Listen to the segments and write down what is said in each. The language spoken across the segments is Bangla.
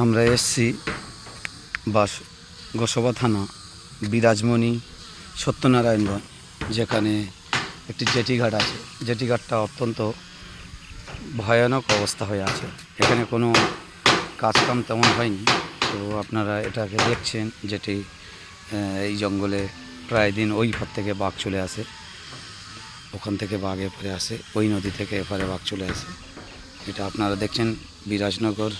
আমরা এসছি বাস গোসবা থানা, বিরাজমণি সত্যনারায়ণগঞ্জ, যেখানে একটি জেটিঘাট আছে। জেটিঘাটটা অত্যন্ত ভয়ানক অবস্থা হয়ে আছে। এখানে কোনো কাজকাম তেমন হয়নি। তো আপনারা এটাকে দেখছেন, যেটি এই জঙ্গলে প্রায় দিন ওই ঘর থেকে বাঘ চলে আসে। ওখান থেকে বাঘ এপারে আসে, ওই নদী থেকে এপারে বাঘ চলে আসে। এটা আপনারা দেখছেন, বিরাজনগর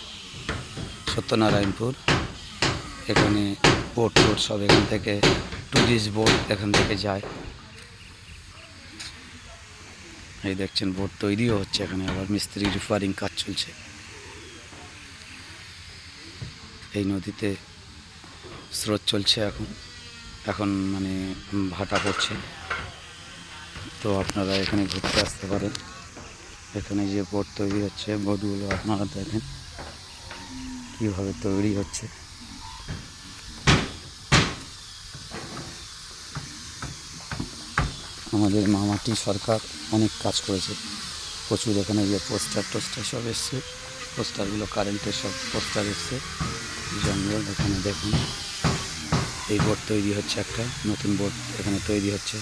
সত্যনারায়ণপুর। এখানে বোট টোট সব এখান থেকে ট্যুরিস্ট বোট এখান থেকে যায়। এই দেখছেন বোট তৈরিও হচ্ছে এখানে, আবার মিস্ত্রি রিফারিং কাজ চলছে। এই নদীতে স্রোত চলছে এখন এখন মানে ভাটা পড়ছে। তো আপনারা এখানে ঘুরতে আসতে পারেন। এখানে যে বোট তৈরি হচ্ছে বোটগুলো আপনারা দেখেন। কীভাবে তৈরি হচ্ছে। আমাদের মামাটি সরকার অনেক কাজ করেছে। প্রচুর এখানে যে পোস্টার টোস্টার সব এসছে। পোস্টারগুলো কারেন্টের সব পোস্টার এসছে। জঙ্গল এখানে দেখুন। এই বোর্ড তৈরি হচ্ছে একটা, নতুন বোর্ড এখানে তৈরি হচ্ছে।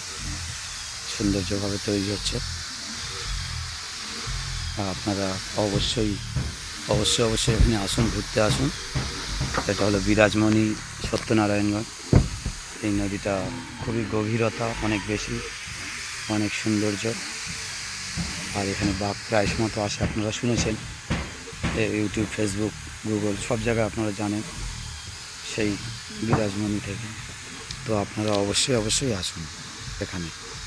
সৌন্দর্যভাবে তৈরি হচ্ছে। আপনারা অবশ্যই অবশ্যই অবশ্যই এখানে আসুন, ঘুরতে আসুন। এটা হলো বিরাজমণি সত্যনারায়ণগঞ্জ। এই নদীটা খুবই গভীরতা, অনেক বেশি, অনেক সৌন্দর্য। আর এখানে বাঘ প্রায় সময় আসে, আপনারা শুনেছেন। ইউটিউব, ফেসবুক, গুগল, সব জায়গায় আপনারা জানেন সেই বিরাজমণি থেকে। তো আপনারা অবশ্যই অবশ্যই আসুন এখানে।